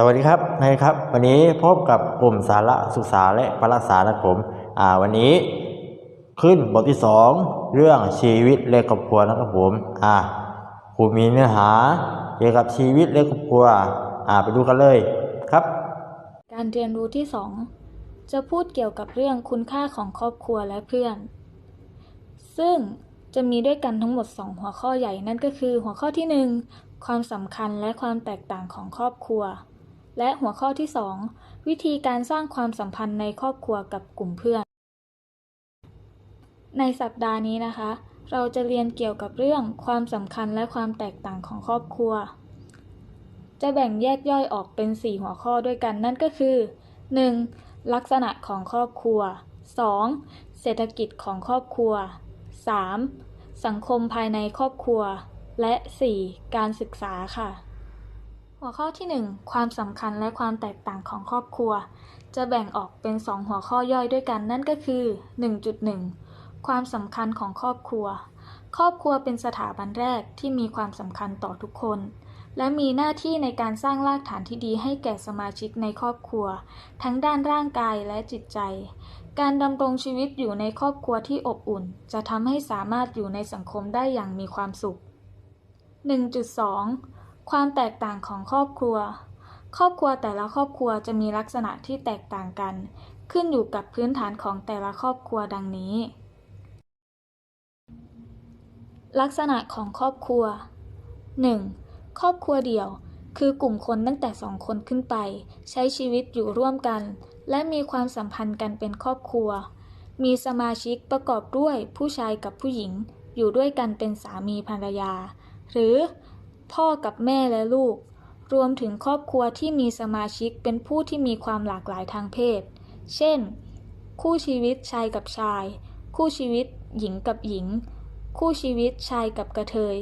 สวัสดีครับนะครับ วันนี้พบกับกลุ่มสาระศึกษาและประรักษานะครับผมอ่าวันนี้ขึ้นบทที่สองเรื่องชีวิตและครอบครัวนะครับผมอ่าครูมีเนื้อหาเกี่ยวกับชีวิตและครอบครัวอ่าไปดูกันเลยครับ การเรียนรู้ที่ 2 จะพูดเกี่ยวกับเรื่องคุณค่าของครอบครัวและเพื่อน ซึ่งจะมีด้วยกันทั้งหมด 2 หัวข้อใหญ่นั่นก็คือ หัวข้อที่ 1 ความสำคัญและความแตกต่างของครอบครัว และหัวข้อที่ 2 วิธีการสร้างความสัมพันธ์ในครอบครัวกับกลุ่มเพื่อน ในสัปดาห์นี้นะคะ เราจะเรียนเกี่ยวกับเรื่องความสำคัญและความแตกต่างของครอบครัว จะแบ่งแยกย่อยออกเป็น 4 หัวข้อด้วยกันนั่นก็คือ 1. ลักษณะของครอบครัว 2. เศรษฐกิจของครอบครัว 3. สังคมภายในครอบครัว และ 4. การศึกษาค่ะ หัวข้อที่ 1 ความสำคัญและความแตกต่างของครอบครัว จะแบ่งออกเป็น 2 หัวข้อย่อยด้วยกันนั่นก็คือ 1.1 ความสำคัญของครอบครัว ครอบครัวเป็นสถาบันแรกที่มีความสำคัญต่อทุกคน และมีหน้าที่ในการสร้างรากฐานที่ดีให้แก่สมาชิกในครอบครัว ทั้งด้านร่างกายและจิตใจ การดำรงชีวิตอยู่ในครอบครัวที่อบอุ่น จะทำให้สามารถอยู่ในสังคมได้อย่างมีความสุข 1.2 ความแตกต่างของครอบครัว ครอบครัวแต่ละครอบครัวจะมีลักษณะที่แตกต่างกัน ขึ้นอยู่กับพื้นฐานของแต่ละครอบครัวดังนี้ ลักษณะของครอบครัว 1. ครอบครัวเดี่ยว คือกลุ่มคนตั้งแต่สองคนขึ้นไป ใช้ชีวิตอยู่ร่วมกัน และมีความสัมพันธ์กันเป็นครอบครัว มีสมาชิกประกอบด้วยผู้ชายกับผู้หญิง อยู่ด้วยกันเป็นสามีภรรยา หรือ พ่อกับแม่และลูก รวมถึงครอบครัวที่มีสมาชิกเป็นผู้ที่มีความหลากหลายทางเพศ เช่น คู่ชีวิตชายกับชาย คู่ชีวิตหญิงกับหญิง คู่ชีวิตชายกับกระเทย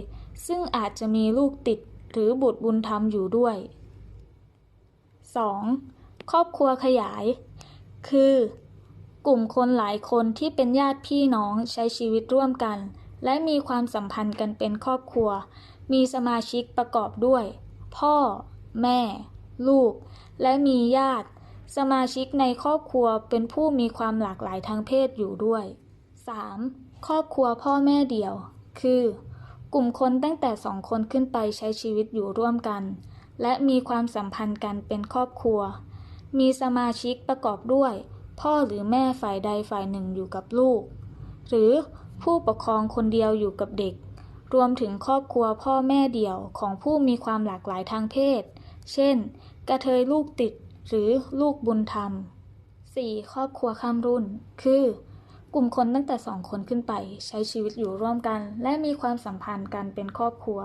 ซึ่งอาจจะมีลูกติดหรือบุตรบุญธรรมอยู่ด้วย 2. ครอบครัวขยาย คือ กลุ่มคนหลายคนที่เป็นญาติพี่น้องใช้ชีวิตร่วมกัน และมีความสัมพันธ์กันเป็นครอบครัว มีสมาชิกประกอบด้วย พ่อ แม่ ลูก และมีญาติ สมาชิกในครอบครัวเป็นผู้มีความหลากหลายทางเพศอยู่ด้วย 3. ครอบครัวพ่อแม่เดี่ยว คือ กลุ่มคนตั้งแต่สองคนขึ้นไปใช้ชีวิตอยู่ร่วมกัน และมีความสัมพันธ์กันเป็นครอบครัว มีสมาชิกประกอบด้วย พ่อหรือแม่ฝ่ายใดฝ่ายหนึ่งอยู่กับลูก หรือผู้ปกครองคนเดียวอยู่กับเด็ก รวมถึงครอบครัวพ่อแม่เดี่ยวของผู้มีความหลากหลายทางเพศ เช่น กระเทยลูกติดหรือลูกบุญธรรม 4. ครอบครัวข้ามรุ่น คือ กลุ่มคนตั้งแต่สองคนขึ้นไป ใช้ชีวิตอยู่ร่วมกัน และมีความสัมพันธ์กันเป็นครอบครัว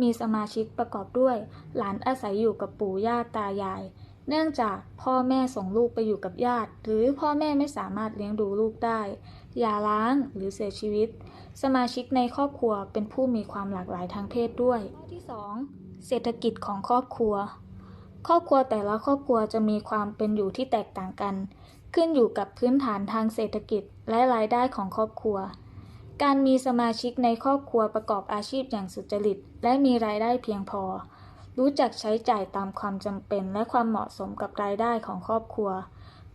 มีสมาชิกประกอบด้วย หลานอาศัยอยู่กับปู่ย่าตายาย เนื่องจากพ่อแม่ส่งลูกไปอยู่กับญาติ หรือพ่อแม่ไม่สามารถเลี้ยงดูลูกได้หย่าร้างหรือเสียชีวิต สมาชิกในครอบครัวเป็นผู้มีความหลากหลายทางเพศด้วย ข้อที่ 2 เศรษฐกิจของครอบครัว ครอบครัวแต่ละครอบครัวจะมีความเป็นอยู่ที่แตกต่างกัน ขึ้นอยู่กับพื้นฐานทางเศรษฐกิจและรายได้ของครอบครัว การมีสมาชิกในครอบครัวประกอบอาชีพอย่างสุจริต และมีรายได้เพียงพอ รู้จักใช้จ่ายตามความจำเป็นและความเหมาะสมกับรายได้ของครอบครัว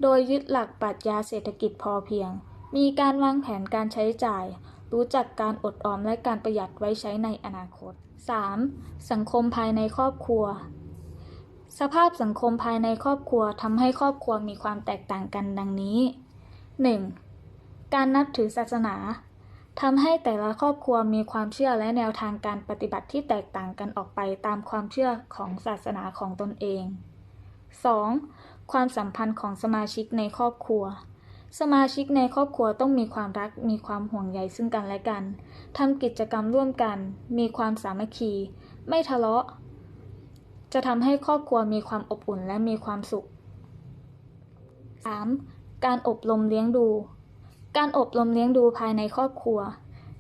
โดยยึดหลักปรัชญาเศรษฐกิจพอเพียง มีการวางแผนการใช้จ่าย รู้จักการอดออมและการประหยัดไว้ใช้ในอนาคต 3. สังคมภายในครอบครัว สภาพสังคมภายในครอบครัวทำให้ครอบครัวมีความแตกต่างกันดังนี้ 1. การนับถือศาสนาทำให้แต่ละครอบครัวมีความเชื่อและแนวทางการปฏิบัติที่แตกต่างกันออกไปตามความเชื่อของศาสนาของตนเอง 2. ความสัมพันธ์ของสมาชิกในครอบครัว สมาชิกในครอบครัวต้องมีความรัก มีความห่วงใยซึ่งกันและกัน ทำกิจกรรมร่วมกัน มีความสามัคคี ไม่ทะเลาะ จะทำให้ครอบครัวมีความอบอุ่นและมีความสุข 3. การอบรมเลี้ยงดู การอบรมเลี้ยงดูภายในครอบครัว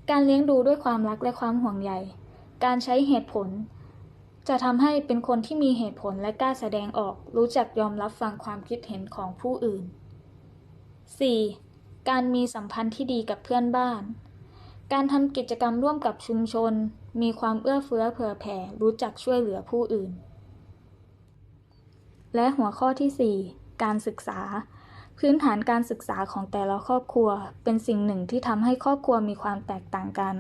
การเลี้ยงดูด้วยความรักและความห่วงใย การใช้เหตุผล จะทำให้เป็นคนที่มีเหตุผลและกล้าแสดงออก รู้จักยอมรับฟังความคิดเห็นของผู้อื่น 4. การมีสัมพันธ์ที่ดีกับเพื่อนบ้าน การทำกิจกรรมร่วมกับชุมชน มีความเอื้อเฟื้อเผื่อแผ่ รู้จักช่วยเหลือผู้อื่น และหัวข้อที่ 4 การศึกษา พื้นฐานการศึกษาของแต่ละครอบครัว เป็นสิ่งหนึ่งที่ทำให้ครอบครัวมีความแตกต่างกัน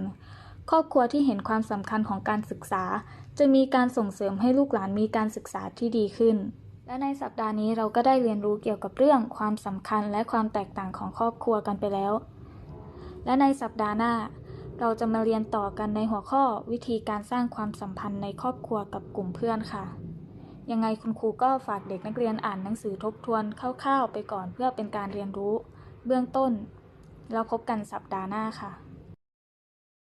ครอบครัวที่เห็นความสำคัญของการศึกษา จะมีการส่งเสริมให้ลูกหลานมีการศึกษาที่ดีขึ้น และในสัปดาห์นี้เราก็ได้เรียนรู้เกี่ยวกับเรื่องความสำคัญและความแตกต่างของครอบครัวกันไปแล้ว และในสัปดาห์หน้า เราจะมาเรียนต่อกันในหัวข้อวิธีการสร้างความสัมพันธ์ในครอบครัวกับกลุ่มเพื่อนค่ะ ยังไงคุณครูก็ฝากเด็กนักเรียนอ่านหนังสือทบทวนคร่าวๆไปก่อนเพื่อเป็นการเรียนรู้ เบื้องต้นแล้วพบกันสัปดาห์หน้าค่ะ